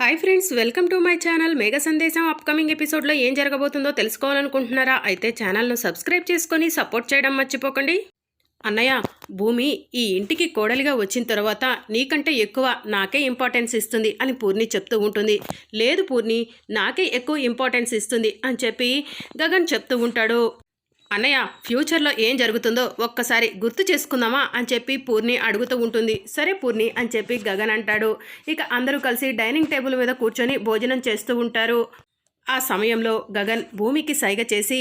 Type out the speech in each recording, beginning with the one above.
Hi friends welcome to my channel Megha Sandesham upcoming ఎపిసోడ్లో ఏం జరగబోతుందో తెలుసుకోవాలనుకుంటున్నారా? అయితే ఛానల్ను సబ్స్క్రైబ్ చేసుకొని సపోర్ట్ చేయడం మర్చిపోకండి. అన్నయ్య భూమి ఈ ఇంటికి కోడలిగా వచ్చిన తర్వాత నీకంటే ఎక్కువ నాకే ఇంపార్టెన్స్ ఇస్తుంది అని పూర్ణి చెప్తూ ఉంటుంది. లేదు పూర్ణి నాకే ఎక్కువ ఇంపార్టెన్స్ ఇస్తుంది అని చెప్పి గగన్ చెప్తూ ఉంటాడు. అన్నయ్య ఫ్యూచర్లో ఏం జరుగుతుందో ఒక్కసారి గుర్తు చేసుకుందామా అని చెప్పి పూర్ణి అడుగుతూ ఉంటుంది. సరే పూర్ణి అని చెప్పి గగన్ అంటాడు. ఇక అందరూ కలిసి డైనింగ్ టేబుల్ మీద కూర్చొని భోజనం చేస్తూ ఉంటారు. ఆ సమయంలో గగన్ భూమికి సైగ చేసి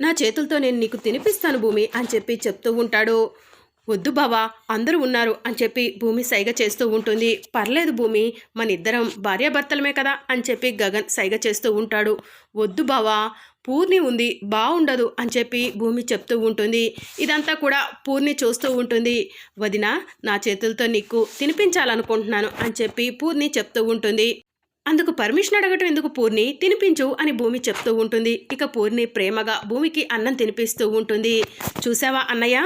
నా చేతులతో నేను నీకు తినిపిస్తాను భూమి అని చెప్పి చెప్తూ ఉంటాడు. వద్దు బావా అందరూ ఉన్నారు అని చెప్పి భూమి సైగ చేస్తూ ఉంటుంది. పర్లేదు భూమి మన ఇద్దరం భార్యాభర్తలమే కదా అని చెప్పి గగన్ సైగ చేస్తూ ఉంటాడు. వద్దు బావా పూర్ణి ఉంది బాగుండదు అని చెప్పి భూమి చెప్తూ ఉంటుంది. ఇదంతా కూడా పూర్ణి చూస్తూ ఉంటుంది. వదిన నా చేతులతో నీకు తినిపించాలనుకుంటున్నాను అని చెప్పి పూర్ణి చెప్తూ ఉంటుంది. అందుకు పర్మిషన్ అడగటం ఎందుకు పూర్ణి? తినిపించు అని భూమి చెప్తూ ఉంటుంది. ఇక పూర్ణి ప్రేమగా భూమికి అన్నం తినిపిస్తూ ఉంటుంది. చూసావా అన్నయ్య?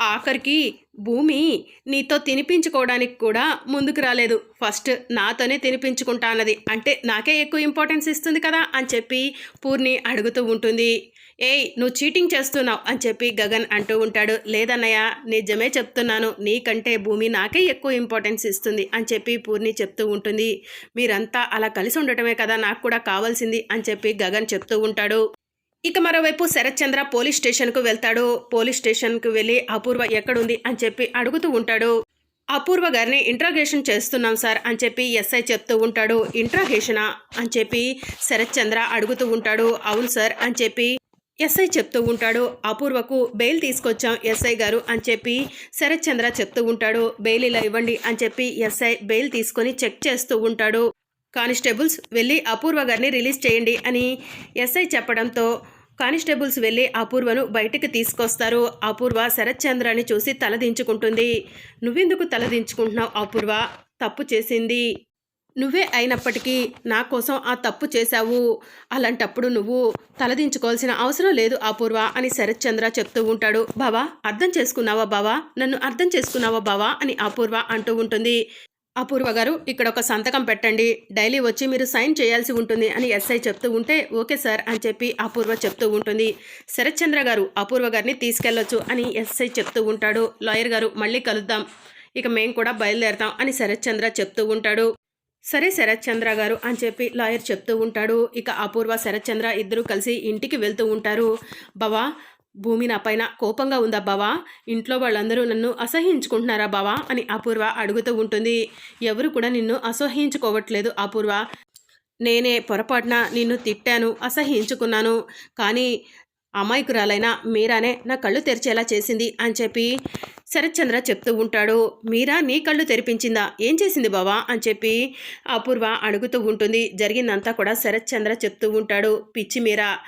ఆఖరికి భూమి నీతో తినిపించుకోవడానికి కూడా ముందుకు రాలేదు. ఫస్ట్ నాతోనే తినిపించుకుంటా అన్నది. అంటే నాకే ఎక్కువ ఇంపార్టెన్స్ ఇస్తుంది కదా అని చెప్పి పూర్ణి అడుగుతూ ఉంటుంది. ఏయ్ నువ్వు చీటింగ్ చేస్తున్నావు అని చెప్పి గగన్ అంటూ ఉంటాడు. లేదన్నయ్య నిజమే చెప్తున్నాను. నీకంటే భూమి నాకే ఎక్కువ ఇంపార్టెన్స్ ఇస్తుంది అని చెప్పి పూర్ణి చెప్తూ ఉంటుంది. మీరంతా అలా కలిసి ఉండటమే కదా నాకు కూడా కావాల్సింది అని చెప్పి గగన్ చెప్తూ ఉంటాడు. ఇక మరోవైపు శరత్ చంద్ర పోలీస్ స్టేషన్కు వెళ్తాడు. పోలీస్ స్టేషన్కు వెళ్ళి అపూర్వ ఎక్కడుంది అని చెప్పి అడుగుతూ ఉంటాడు. అపూర్వ గారిని ఇంట్రాగేషన్ చేస్తున్నాం సార్ అని చెప్పి ఎస్ఐ చెప్తూ ఉంటాడు. ఇంట్రాగేషనా అని చెప్పి శరత్ చంద్ర అడుగుతూ ఉంటాడు. అవును సార్ అని చెప్పి ఎస్ఐ చెప్తూ ఉంటాడు. అపూర్వకు బెయిల్ తీసుకొచ్చాం ఎస్ఐ గారు అని చెప్పి శరత్ చంద్ర చెప్తూ ఉంటాడు. బెయిల్ ఇలా ఇవ్వండి అని చెప్పి ఎస్ఐ బెయిల్ తీసుకొని చెక్ చేస్తూ ఉంటాడు. కానిస్టేబుల్స్ వెళ్ళి అపూర్వ గారిని రిలీజ్ చేయండి అని ఎస్ఐ చెప్పడంతో కానిస్టేబుల్స్ వెళ్ళి అపూర్వను బయటికి తీసుకొస్తారు. అపూర్వ శరత్చంద్రని చూసి తలదించుకుంటుంది. నువ్వెందుకు తలదించుకుంటున్నావు అపూర్వ? తప్పు చేసింది. నువ్వే అయినప్పటికీ నా కోసం ఆ తప్పు చేశావు. అలాంటప్పుడు నువ్వు తలదించుకోవాల్సిన అవసరం లేదు అపూర్వ అని శరత్చంద్ర చెప్తూ ఉంటాడు. బావా అర్థం చేసుకున్నావా బావా? నన్ను అర్థం చేసుకున్నావా బావా? అని అపూర్వ అంటూ ఉంటుంది. అపూర్వ గారు ఇక్కడ ఒక సంతకం పెట్టండి. డైలీ వచ్చి మీరు సైన్ చేయాల్సి ఉంటుంది అని ఎస్ఐ చెప్తూ ఉంటే ఓకే సార్ అని చెప్పి అపూర్వ చెప్తూ ఉంటుంది. శరత్చంద్ర గారు అపూర్వ గారిని తీసుకెళ్ళొచ్చు అని ఎస్ఐ చెప్తూ ఉంటాడు. లాయర్ గారు మళ్ళీ కలుద్దాం. ఇక మేము కూడా బయలుదేరతాం అని శరత్ చంద్ర చెప్తూ ఉంటాడు. సరే శరత్చంద్ర గారు అని చెప్పి లాయర్ చెప్తూ ఉంటాడు. ఇక అపూర్వ శరత్చంద్ర ఇద్దరూ ఇద్దరు కలిసి ఇంటికి వెళ్తూ ఉంటారు. బావా భూమి నా పైన కోపంగా ఉందా బావా? ఇంట్లో వాళ్ళందరూ నన్ను అసహించుకుంటున్నారా బావా? అని అపూర్వ అడుగుతూ ఉంటుంది. ఎవరు కూడా నిన్ను అసహించుకోవట్లేదు అపూర్వ. నేనే పొరపాటున నిన్ను తిట్టాను అసహించుకున్నాను. కానీ అమాయకురాలైన మీరానే నా కళ్ళు తెరిచేలా చేసింది అని చెప్పి శరత్చంద్ర చెప్తూ ఉంటాడు. మీరా నీ కళ్ళు తెరిపించిందా? ఏం చేసింది బావా? అని చెప్పి అపూర్వ అడుగుతూ ఉంటుంది. జరిగిందంతా కూడా శరత్చంద్ర చెప్తూ ఉంటాడు. పిచ్చి మీరా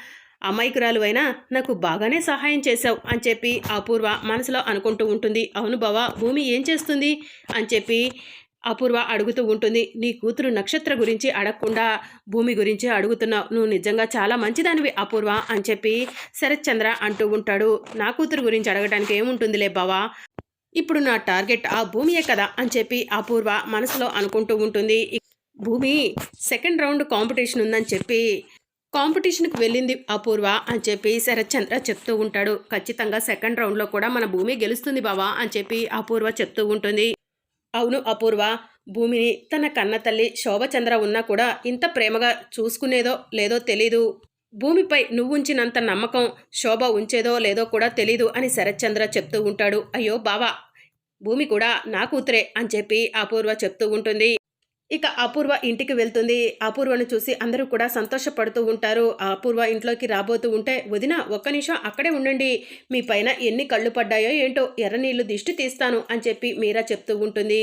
అమాయకురాలు అయినా నాకు బాగానే సహాయం చేశావు అని చెప్పి అపూర్వ మనసులో అనుకుంటూ ఉంటుంది. అవును బావా భూమి ఏం చేస్తుంది? అని చెప్పి అపూర్వ అడుగుతూ ఉంటుంది. నీ కూతురు నక్షత్ర గురించి అడగకుండా భూమి గురించి అడుగుతున్నావు. నువ్వు నిజంగా చాలా మంచిదానివి అపూర్వ అని చెప్పి శరత్చంద్ర అంటూ ఉంటాడు. నా కూతురు గురించి అడగడానికి ఏముంటుందిలే బావా? ఇప్పుడు నా టార్గెట్ ఆ భూమియే కదా అని చెప్పి అపూర్వ మనసులో అనుకుంటూ ఉంటుంది. భూమి సెకండ్ రౌండ్ కాంపిటీషన్ ఉందని చెప్పి కాంపిటీషన్కి వెళ్ళింది అపూర్వ అని చెప్పి శరత్ చంద్ర చెప్తూ ఉంటాడు. ఖచ్చితంగా సెకండ్ రౌండ్లో కూడా మన భూమి గెలుస్తుంది బావా అని చెప్పి అపూర్వ చెప్తూ ఉంటుంది. అవును అపూర్వ భూమిని తన కన్న తల్లి శోభచంద్ర ఉన్నా కూడా ఇంత ప్రేమగా చూసుకునేదో లేదో తెలీదు. భూమిపై నువ్వు ఉంచినంత నమ్మకం శోభ ఉంచేదో లేదో కూడా తెలీదు అని శరత్చంద్ర చెప్తూ ఉంటాడు. అయ్యో బావా భూమి కూడా నా కూతురే అని చెప్పి అపూర్వ చెప్తూ ఉంటుంది. ఇక అపూర్వ ఇంటికి వెళ్తుంది. అపూర్వను చూసి అందరూ కూడా సంతోషపడుతూ ఉంటారు. అపూర్వ ఇంట్లోకి రాబోతూ ఉంటే వదిన ఒక్క నిమిషం అక్కడే ఉండండి. మీ పైన ఎన్ని కళ్ళు పడ్డాయో ఏంటో ఎర్ర నీళ్ళు దిష్టి తీస్తాను అని చెప్పి మీరా చెప్తూ ఉంటుంది.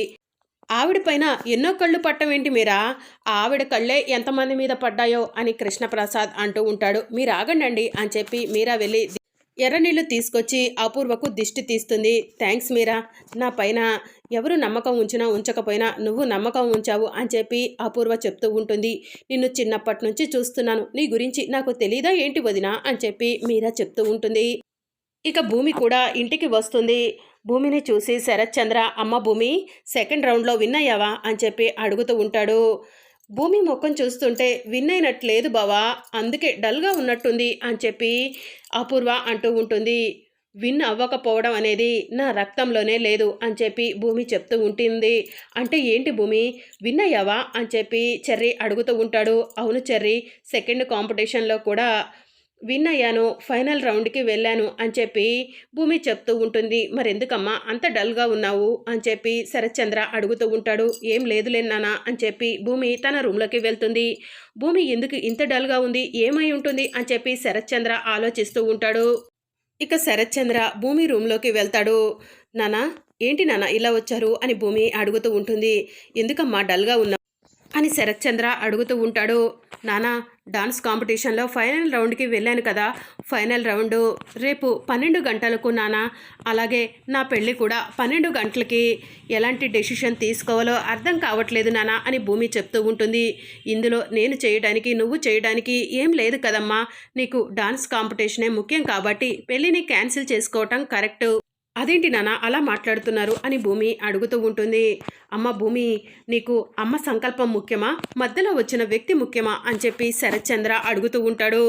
ఆవిడ పైన ఎన్నో కళ్ళు పట్టమేంటి మీరా? ఆవిడ కళ్ళే ఎంతమంది మీద పడ్డాయో అని కృష్ణప్రసాద్ అంటూ ఉంటాడు. మీరు ఆగండి అని చెప్పి మీరా వెళ్ళి ఎర్రనీళ్ళు తీసుకొచ్చి అపూర్వకు దిష్టి తీస్తుంది. థ్యాంక్స్ మీరా. నా పైన ఎవరు నమ్మకం ఉంచినా ఉంచకపోయినా నువ్వు నమ్మకం ఉంచావు అని చెప్పి అపూర్వ చెప్తూ ఉంటుంది. నిన్ను చిన్నప్పటి నుంచి చూస్తున్నాను. నీ గురించి నాకు తెలీదా ఏంటి వదినా అని చెప్పి మీరా చెప్తూ ఉంటుంది. ఇక భూమి కూడా ఇంటికి వస్తుంది. భూమిని చూసి శరత్ చంద్ర అమ్మ భూమి సెకండ్ రౌండ్లో విన్ అయ్యావా? అని చెప్పి అడుగుతూ ఉంటాడు. భూమి ముఖం చూస్తుంటే విన్ అయినట్టు లేదు బావా అందుకే డల్గా ఉన్నట్టుంది అని చెప్పి అపూర్వ అంటూ ఉంటుంది. విన్ అవ్వకపోవడం అనేది నా రక్తంలోనే లేదు అని చెప్పి భూమి చెప్తూ ఉంటుంది. అంటే ఏంటి భూమి విన్ అయ్యావా అని చెప్పి చెర్రీ అడుగుతూ ఉంటాడు. అవును చెర్రీ సెకండ్ కాంపిటీషన్లో కూడా విన్ అయ్యాను ఫైనల్ రౌండ్కి వెళ్ళాను అని చెప్పి భూమి చెప్తూ ఉంటుంది. మరెందుకమ్మా అంత డల్గా ఉన్నావు? అని చెప్పి శరత్చంద్ర అడుగుతూ ఉంటాడు. ఏం లేదులే నాన్న అని చెప్పి భూమి తన రూమ్లోకి వెళ్తుంది. భూమి ఎందుకు ఇంత డల్గా ఉంది? ఏమై ఉంటుంది? అని చెప్పి శరత్చంద్ర ఆలోచిస్తూ ఉంటాడు. ఇక శరత్చంద్ర భూమి రూమ్లోకి వెళ్తాడు. నానా ఏంటి నాన్న ఇలా వచ్చారు? అని భూమి అడుగుతూ ఉంటుంది. ఎందుకమ్మా డల్గా ఉన్నా అని శరత్చంద్ర అడుగుతూ ఉంటాడు. నానా డాన్స్ కాంపిటీషన్లో ఫైనల్ రౌండ్కి వెళ్ళాను కదా. ఫైనల్ రౌండ్ రేపు పన్నెండు గంటలకు నానా. అలాగే నా పెళ్ళి కూడా పన్నెండు గంటలకి. ఎలాంటి డెసిషన్ తీసుకోవాలో అర్థం కావట్లేదు నానా అని భూమి చెప్తూ ఉంటుంది. ఇందులో నేను చేయడానికి నువ్వు చేయడానికి ఏం లేదు కదమ్మా. నీకు డాన్స్ కాంపిటీషనే ముఖ్యం కాబట్టి పెళ్ళిని క్యాన్సిల్ చేసుకోవటం కరెక్ట్. అదేంటి నాన్న అలా మాట్లాడుతున్నారు అని భూమి అడుగుతూ ఉంటుంది. అమ్మ భూమి నీకు అమ్మ సంకల్పం ముఖ్యమా? మధ్యలో వచ్చిన వ్యక్తి ముఖ్యమా? అని చెప్పి శరత్చంద్ర అడుగుతూ ఉంటాడు.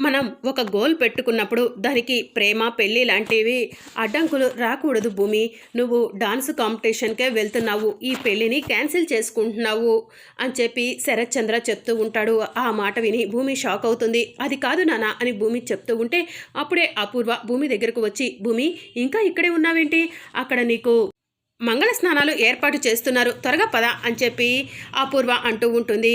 మనం ఒక గోల్ పెట్టుకున్నప్పుడు దానికి ప్రేమ పెళ్ళి లాంటివి అడ్డంకులు రాకూడదు భూమి. నువ్వు డాన్స్ కాంపిటీషన్కే వెళ్తున్నావు ఈ పెళ్ళిని క్యాన్సిల్ చేసుకుంటున్నావు అని చెప్పి శరత్చంద్ర చెప్తూ ఉంటాడు. ఆ మాట విని భూమి షాక్ అవుతుంది. అది కాదు నాన్న అని భూమి చెప్తూ ఉంటే అప్పుడే అపూర్వ భూమి దగ్గరకు వచ్చి భూమి ఇంకా ఇక్కడే ఉన్నావేంటి? అక్కడ నీకు మంగళ స్నానాలు ఏర్పాటు చేస్తున్నారు త్వరగా పద అని చెప్పి అపూర్వ అంటూ ఉంటుంది.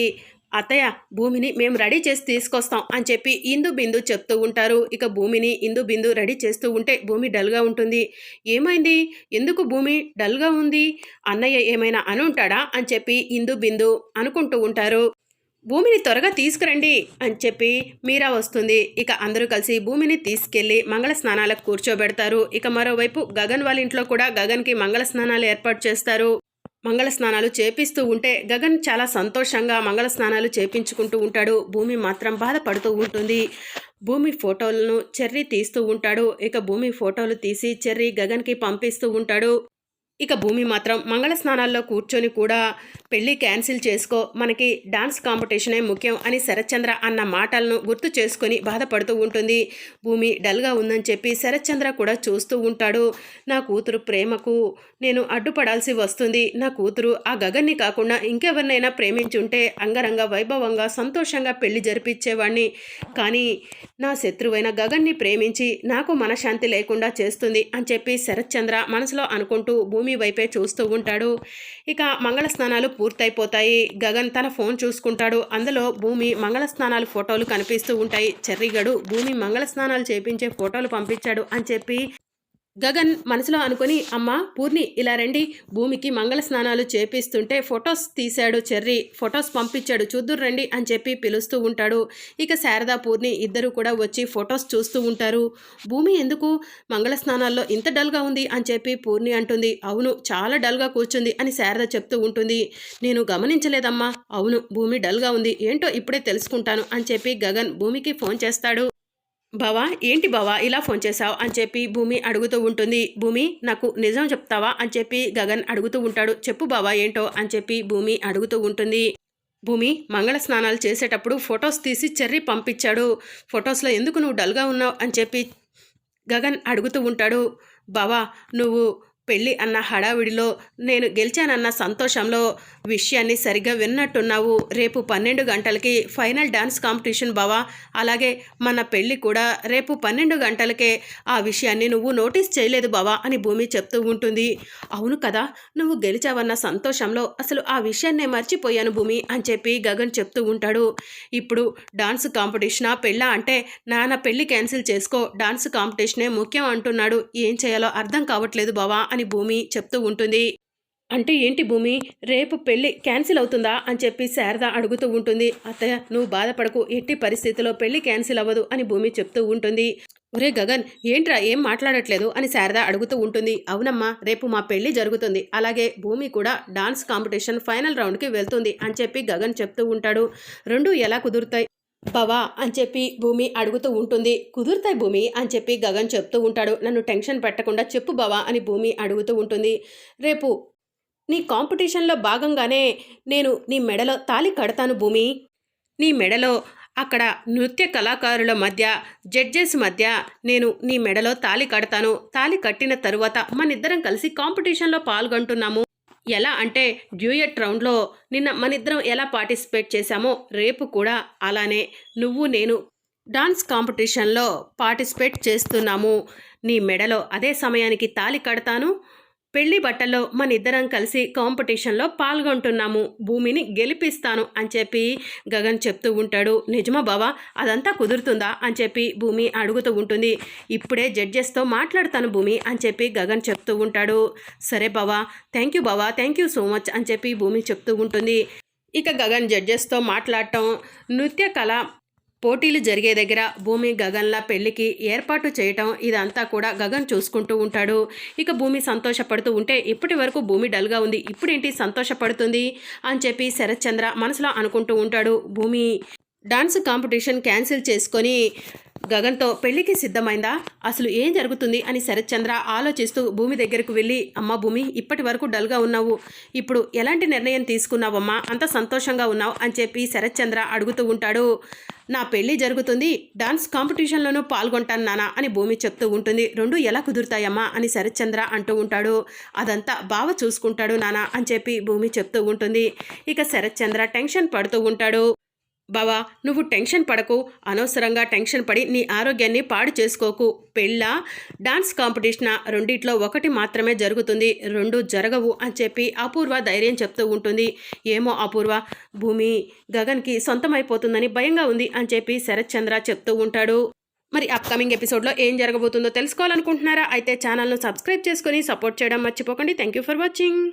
అత్తయ్య భూమిని మేము రెడీ చేసి తీసుకొస్తాం అని చెప్పి ఇందు బిందు చెప్తూ ఉంటారు. ఇక భూమిని ఇందు బిందు రెడీ చేస్తూ ఉంటే భూమి డల్గా ఉంటుంది. ఏమైంది? ఎందుకు భూమి డల్గా ఉంది? అన్నయ్య ఏమైనా అని ఉంటాడా? అని చెప్పి ఇందు బిందు అనుకుంటూ ఉంటారు. భూమిని త్వరగా తీసుకురండి అని చెప్పి మీరా వస్తుంది. ఇక అందరూ కలిసి భూమిని తీసుకెళ్ళి మంగళ స్నానాలకు కూర్చోబెడతారు. ఇక మరోవైపు గగన్ వాళ్ళ ఇంట్లో కూడా గగన్కి మంగళ స్నానాలు ఏర్పాటు చేస్తారు. మంగళ స్నానాలు చేపిస్తూ ఉంటే గగన్ చాలా సంతోషంగా మంగళ స్నానాలు చేపించుకుంటూ ఉంటాడు. భూమి మాత్రం బాధపడుతూ ఉంటుంది. భూమి ఫోటోలను చెర్రీ తీస్తూ ఉంటాడు. ఇక భూమి ఫోటోలు తీసి చెర్రీ గగన్కి పంపిస్తూ ఉంటాడు. ఇక భూమి మాత్రం మంగళ స్నానాల్లో కూర్చొని కూడా పెళ్ళి క్యాన్సిల్ చేసుకో మనకి డాన్స్ కాంపిటీషనే ముఖ్యం అని శరత్చంద్ర అన్న మాటలను గుర్తు చేసుకొని బాధపడుతూ ఉంటుంది. భూమి డల్గా ఉందని చెప్పి శరత్చంద్ర కూడా చూస్తూ ఉంటాడు. నా కూతురు ప్రేమకు నేను అడ్డుపడాల్సి వస్తుంది. నా కూతురు ఆ గగన్ని కాకుండా ఇంకెవరినైనా ప్రేమించుంటే అంగరంగ వైభవంగా సంతోషంగా పెళ్ళి జరిపించేవాణ్ణి కానీ నా శత్రువైన గగన్ని ప్రేమించి నాకు మనశాంతి లేకుండా చేస్తుంది అని చెప్పి శరత్చంద్ర మనసులో అనుకుంటూ భూమి వైపే చూస్తూ ఉంటాడు. ఇక మంగళ స్నానాలు పూర్తయిపోతాయి. గగన్ తన ఫోన్ చూసుకుంటాడు. అందులో భూమి మంగళ స్నానాలు ఫోటోలు కనిపిస్తూ ఉంటాయి. చెర్రిగడు భూమి మంగళ స్నానాలు చేపించే ఫోటోలు పంపించాడు అని చెప్పి గగన్ మనసులో అనుకుని అమ్మ పూర్ణి ఇలా రండి. భూమికి మంగళ స్నానాలు చేపిస్తుంటే ఫొటోస్ తీశాడు చెర్రీ. ఫొటోస్ పంపించాడు. చూద్దురు రండి అని చెప్పి పిలుస్తూ ఉంటాడు. ఇక శారదా పూర్ణి ఇద్దరు కూడా వచ్చి ఫొటోస్ చూస్తూ ఉంటారు. భూమి ఎందుకు మంగళ స్నానాల్లో ఇంత డల్గా ఉంది? అని చెప్పి పూర్ణి అంటుంది. అవును చాలా డల్గా కూర్చుంది అని శారద చెప్తూ ఉంటుంది. నేను గమనించలేదమ్మా. అవును భూమి డల్గా ఉంది. ఏంటో ఇప్పుడే తెలుసుకుంటాను అని చెప్పి గగన్ భూమికి ఫోన్ చేస్తాడు. బావా ఏంటి బావా ఇలా ఫోన్ చేశావు అని చెప్పి భూమి అడుగుతూ ఉంటుంది. భూమి నాకు నిజం చెప్తావా అని చెప్పి గగన్ అడుగుతూ ఉంటాడు. చెప్పు బావా ఏంటో అని చెప్పి భూమి అడుగుతూ ఉంటుంది. భూమి మంగళ స్నానాలు చేసేటప్పుడు ఫొటోస్ తీసి చెర్రీ పంపించాడు. ఫొటోస్లో ఎందుకు నువ్వు డల్గా ఉన్నావు అని చెప్పి గగన్ అడుగుతూ ఉంటాడు. బావా నువ్వు పెళ్ళి అన్న హడావిడిలో నేను గెలిచానన్న సంతోషంలో విషయాన్ని సరిగ్గా విన్నట్టున్నావు. రేపు పన్నెండు గంటలకి ఫైనల్ డాన్స్ కాంపిటీషన్ బావా. అలాగే మన పెళ్ళి కూడా రేపు పన్నెండు గంటలకే ఆ విషయాన్ని నువ్వు నోటీస్ చేయలేదు బావా అని భూమి చెప్తూ ఉంటుంది. అవును కదా నువ్వు గెలిచావన్న సంతోషంలో అసలు ఆ విషయాన్నే మర్చిపోయాను భూమి అని చెప్పి గగన్ చెప్తూ ఉంటాడు. ఇప్పుడు డాన్స్ కాంపిటీషనా పెళ్ళా అంటే నాన్న పెళ్ళి క్యాన్సిల్ చేసుకో డాన్స్ కాంపిటీషనే ముఖ్యం అంటున్నాడు. ఏం చేయాలో అర్థం కావట్లేదు బావా అని భూమి చెప్తూ ఉంటుంది. అంటే ఏంటి భూమి? రేపు పెళ్ళి క్యాన్సిల్ అవుతుందా? అని చెప్పి శారద అడుగుతూ ఉంటుంది. అత్తయ్య నువ్వు బాధపడకు. ఎట్టి పరిస్థితిలో పెళ్ళి క్యాన్సిల్ అవ్వదు అని భూమి చెప్తూ ఉంటుంది. ఒరే గగన్ ఏంట్రా? ఏం మాట్లాడట్లేదు? అని శారద అడుగుతూ ఉంటుంది. అవునమ్మా రేపు మా పెళ్ళి జరుగుతుంది. అలాగే భూమి కూడా డాన్స్ కాంపిటీషన్ ఫైనల్ రౌండ్కి వెళ్తుంది అని చెప్పి గగన్ చెప్తూ ఉంటాడు. రెండు ఎలా కుదురుతాయి? బావా అని చెప్పి భూమి అడుగుతూ ఉంటుంది. కుదురుతాయి భూమి అని చెప్పి గగన్ చెప్తూ ఉంటాడు. నన్ను టెన్షన్ పెట్టకుండా చెప్పు బావా అని భూమి అడుగుతూ ఉంటుంది. రేపు నీ కాంపిటీషన్లో భాగంగానే నేను నీ మెడలో తాలి కడతాను భూమి. నీ మెడలో అక్కడ నృత్య కళాకారుల మధ్య జడ్జెస్ మధ్య నేను నీ మెడలో తాలి కడతాను. తాలి కట్టిన తరువాత మనిద్దరం కలిసి కాంపిటీషన్లో పాల్గొంటున్నాము. ఎలా అంటే డ్యూయట్ రౌండ్లో నిన్న మనిద్దరం ఎలా పార్టిసిపేట్ చేశామో రేపు కూడా అలానే నువ్వు నేను డాన్స్ కాంపిటీషన్లో పార్టిసిపేట్ చేస్తున్నాము. నీ మెడలో అదే సమయానికి తాలి కడతాను. పెళ్ళి బట్టల్లో మన ఇద్దరం కలిసి కాంపిటీషన్లో పాల్గొంటున్నాము. భూమిని గెలిపిస్తాను అని చెప్పి గగన్ చెప్తూ ఉంటాడు. నిజమా బావా? అదంతా కుదురుతుందా? అని చెప్పి భూమి అడుగుతూ ఉంటుంది. ఇప్పుడే జడ్జెస్తో మాట్లాడతాను భూమి అని చెప్పి గగన్ చెప్తూ ఉంటాడు. సరే బావా థ్యాంక్ యూ బావా థ్యాంక్ యూ సో మచ్ అని చెప్పి భూమి చెప్తూ ఉంటుంది. ఇక గగన్ జడ్జెస్తో మాట్లాడటం నృత్య కళ పోటీలు జరిగే దగ్గర భూమి గగన్ల పెళ్ళికి ఏర్పాటు చేయటం ఇదంతా కూడా గగన్ చూసుకుంటూ ఉంటాడు. ఇక భూమి సంతోషపడుతూ ఉంటే ఇప్పటి వరకు భూమి డల్గా ఉంది. ఇప్పుడేంటి సంతోషపడుతుంది? అని చెప్పి శరత్ చంద్ర మనసులో అనుకుంటూ ఉంటాడు. భూమి డాన్స్ కాంపిటీషన్ క్యాన్సిల్ చేసుకొని గగన్తో పెళ్ళికి సిద్ధమైందా? అసలు ఏం జరుగుతుంది? అని శరత్చంద్ర ఆలోచిస్తూ భూమి దగ్గరకు వెళ్ళి అమ్మ భూమి ఇప్పటి వరకు డల్గా ఉన్నావు. ఇప్పుడు ఎలాంటి నిర్ణయం తీసుకున్నావమ్మా? అంత సంతోషంగా ఉన్నావు? అని చెప్పి శరత్చంద్ర అడుగుతూ ఉంటాడు. నా పెళ్ళి జరుగుతుంది. డాన్స్ కాంపిటీషన్లోనూ పాల్గొంటాను నానా అని భూమి చెప్తూ ఉంటుంది. రెండు ఎలా కుదురుతాయమ్మా? అని శరత్చంద్ర అంటూ ఉంటాడు. అదంతా బావ చూసుకుంటాడు నానా అని చెప్పి భూమి చెప్తూ ఉంటుంది. ఇక శరత్చంద్ర టెన్షన్ పడుతూ ఉంటాడు. బావా నువ్వు టెన్షన్ పడకు. అనవసరంగా టెన్షన్ పడి నీ ఆరోగ్యాన్ని పాడు చేసుకోకు. పెళ్ళ? Dance competition? రెండిట్లో ఒకటి మాత్రమే జరుగుతుంది. రెండు జరగవు అని చెప్పి అపూర్వ ధైర్యం చెప్తూ ఉంటుంది. ఏమో అపూర్వ. భూమి గగన్కి సొంతమైపోతుందని భయంగా ఉంది అని చెప్పి శరత్ చంద్ర చెప్తూ ఉంటాడు. మరి అప్కమింగ్ ఎపిసోడ్లో ఏం జరగబోతుందో తెలుసుకోవాలనుకుంటున్నారా? అయితే ఛానల్ను సబ్స్క్రైబ్ చేసుకొని సపోర్ట్ చేయడం మర్చిపోకండి. Thank you for watching